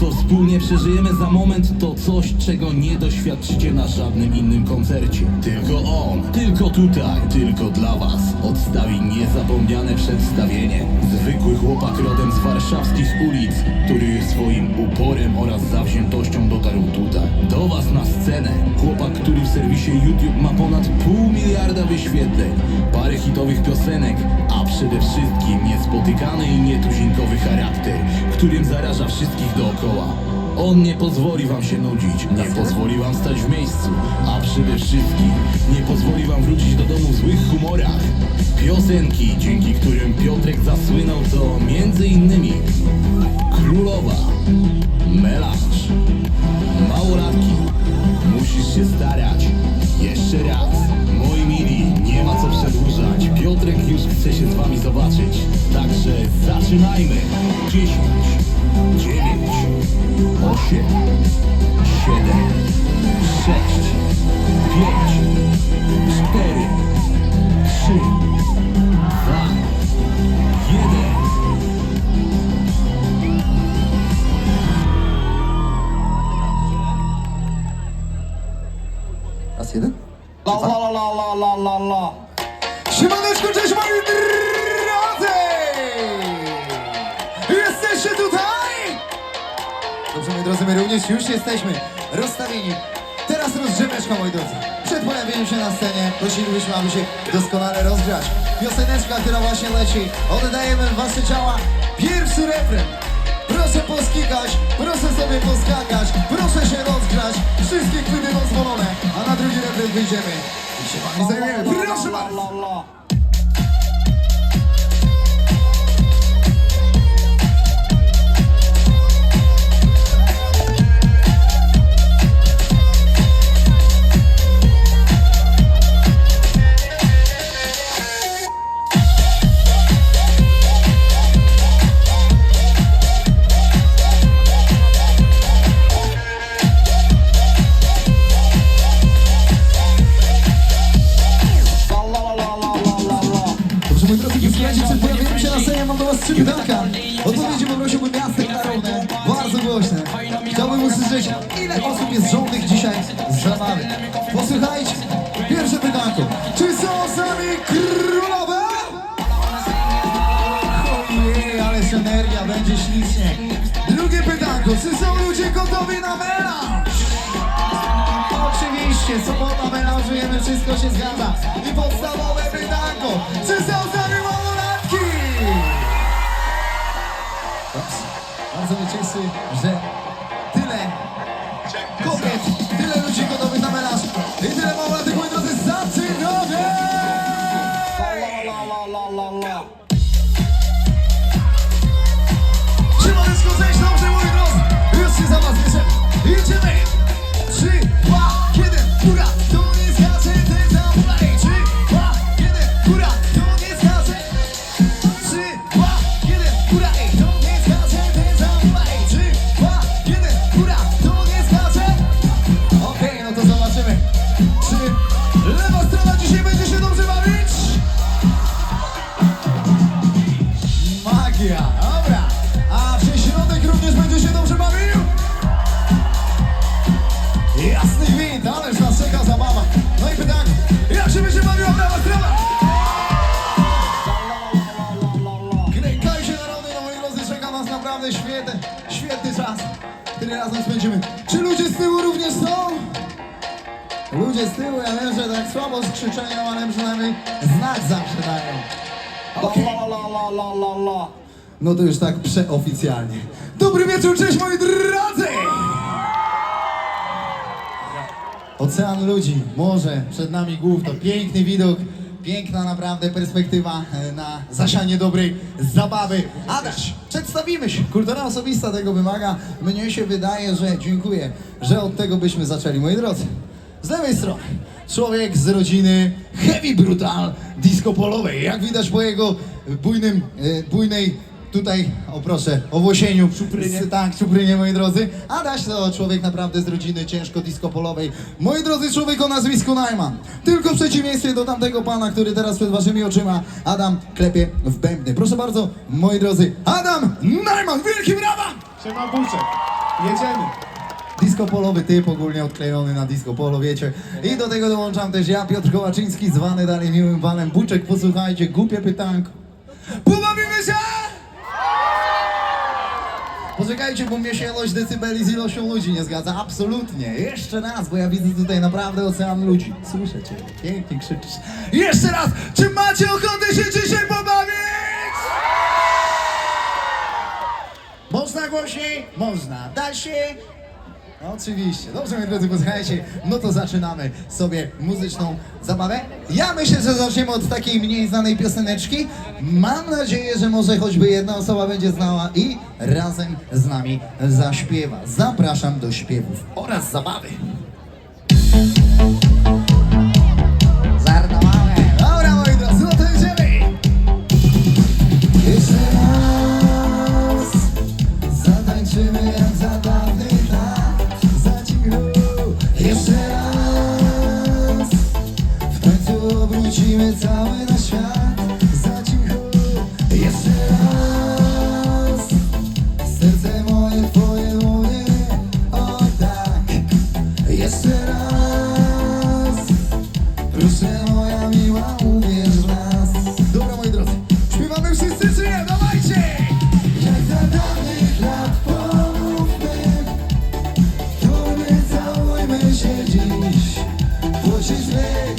co wspólnie przeżyjemy za moment, to coś, czego nie doświadczycie na żadnym innym koncercie. Tylko on, tylko tutaj, tylko dla was odstawi niezapomniane przedstawienie. Zwykły chłopak rodem z warszawskich ulic, który swoim uporem oraz zawziętością dotarł Chłopak, który w serwisie YouTube ma ponad pół miliarda wyświetleń, parę hitowych piosenek, a przede wszystkim niespotykany i nietuzinkowy charakter, którym zaraża wszystkich dookoła. On nie pozwoli wam się nudzić, nie pozwoli wam stać w miejscu, a przede wszystkim nie pozwoli wam wrócić do domu w złych humorach. Piosenki, dzięki którym Piotrek zasłynął to innymi Królowa, Melanż, Małolatki, Musisz się starać, jeszcze raz, moi mili, nie ma co przedłużać, Piotrek już chce się z wami zobaczyć, także zaczynajmy, 10, 9, 8, 7, 6, 5, 4, 3, 2, 1. Raz jeden? La la la la la la. Siemaneczko, cześć moi drodzy! Jesteście tutaj? Dobrze, moi drodzy, my również już jesteśmy rozstawieni. Teraz rozgrzeweczka, moi drodzy. Przed pojawieniem się na scenie prosilibyśmy, aby się doskonale rozgrzać. Pioseneczka, która właśnie leci. Oddajemy w wasze ciała pierwszy refren. Proszę poskikać, proszę sobie poskakać, proszę się rozgrzać. Wszystkie chwyty dozwolone, a na drugi refren wyjdziemy. I się wami zajmiemy. Proszę bardzo! La la. Poprosiłbym miasto klarowne, bardzo głośne. Chciałbym usłyszeć, ile osób jest żołnych dzisiaj z zabawy. Posłuchajcie, pierwsze pytanko. Czy są z nami królowe? Ojej, ależ energia, będzie ślicznie. Drugie pytanko, czy są ludzie gotowi na melanż? Oczywiście, sobota melanżujemy, wszystko się zgadza. I podstawowe pytanko, czy są Bardzo mnie razem spędzimy. Czy ludzie z tyłu również są? Ludzie z tyłu, ja wiem, że tak słabo z krzyczeniem, ale przynajmniej znak zawsze dają. Okej. La la la la la la. No to już tak przeoficjalnie. Dobry wieczór, cześć moi drodzy! Ocean ludzi, morze, przed nami głów, to piękny widok, piękna naprawdę perspektywa e, na zasianie dobrej zabawy. Adaś, przedstawimy się. Kultura osobista tego wymaga. Mnie się wydaje, że dziękuję, że od tego byśmy zaczęli, moi drodzy. Z lewej strony człowiek z rodziny heavy brutal disco polowej. Jak widać po jego bujnym, e, bujnej tutaj, o proszę, owłosieniu. Czuprynie. Tak, czuprynie, moi drodzy. Adaś to człowiek naprawdę z rodziny ciężko disco polowej. Moi drodzy, człowiek o nazwisku Najman. Tylko w przeciwieństwie do tamtego pana, który teraz przed waszymi oczyma, Adam klepie w bębny. Proszę bardzo, moi drodzy, Adam Najman, wielki brawa! Siema Buczek. Jedziemy. Disco polowy typ, ogólnie odklejony na disco polo, wiecie. I do tego dołączam też ja, Piotr Kołaczyński, zwany dalej miłym walem Buczek. Posłuchajcie, głupie pytanko. Pobawimy się! Poczekajcie, bo mnie się ilość decybeli z ilością ludzi nie zgadza. Absolutnie. Jeszcze raz, bo ja widzę tutaj naprawdę ocean ludzi. Słyszę cię, pięknie krzyczysz. Jeszcze raz! Czy macie ochotę się dzisiaj pobawić? Można głośniej? Można. Dalszy? Oczywiście. Dobrze, moi drodzy, posłuchajcie. No to zaczynamy sobie muzyczną zabawę. Ja myślę, że zaczniemy od takiej mniej znanej pioseneczki. Mam nadzieję, że może choćby jedna osoba będzie znała i razem z nami zaśpiewa. Zapraszam do śpiewów oraz zabawy. siedzisz, włożysz wyjść.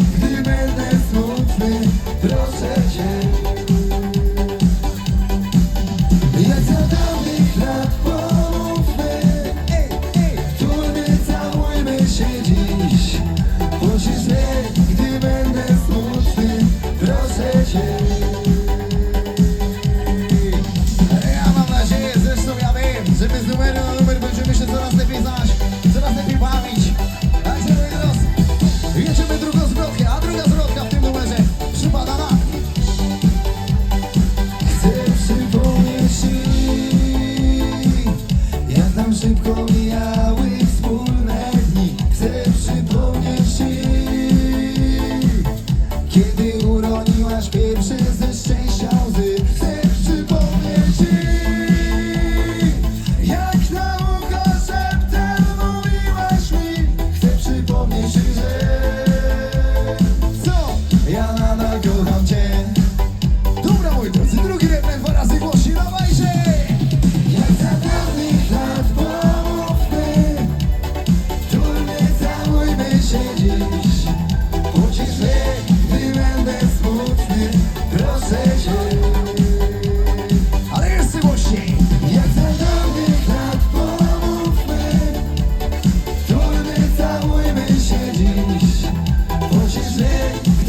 dizer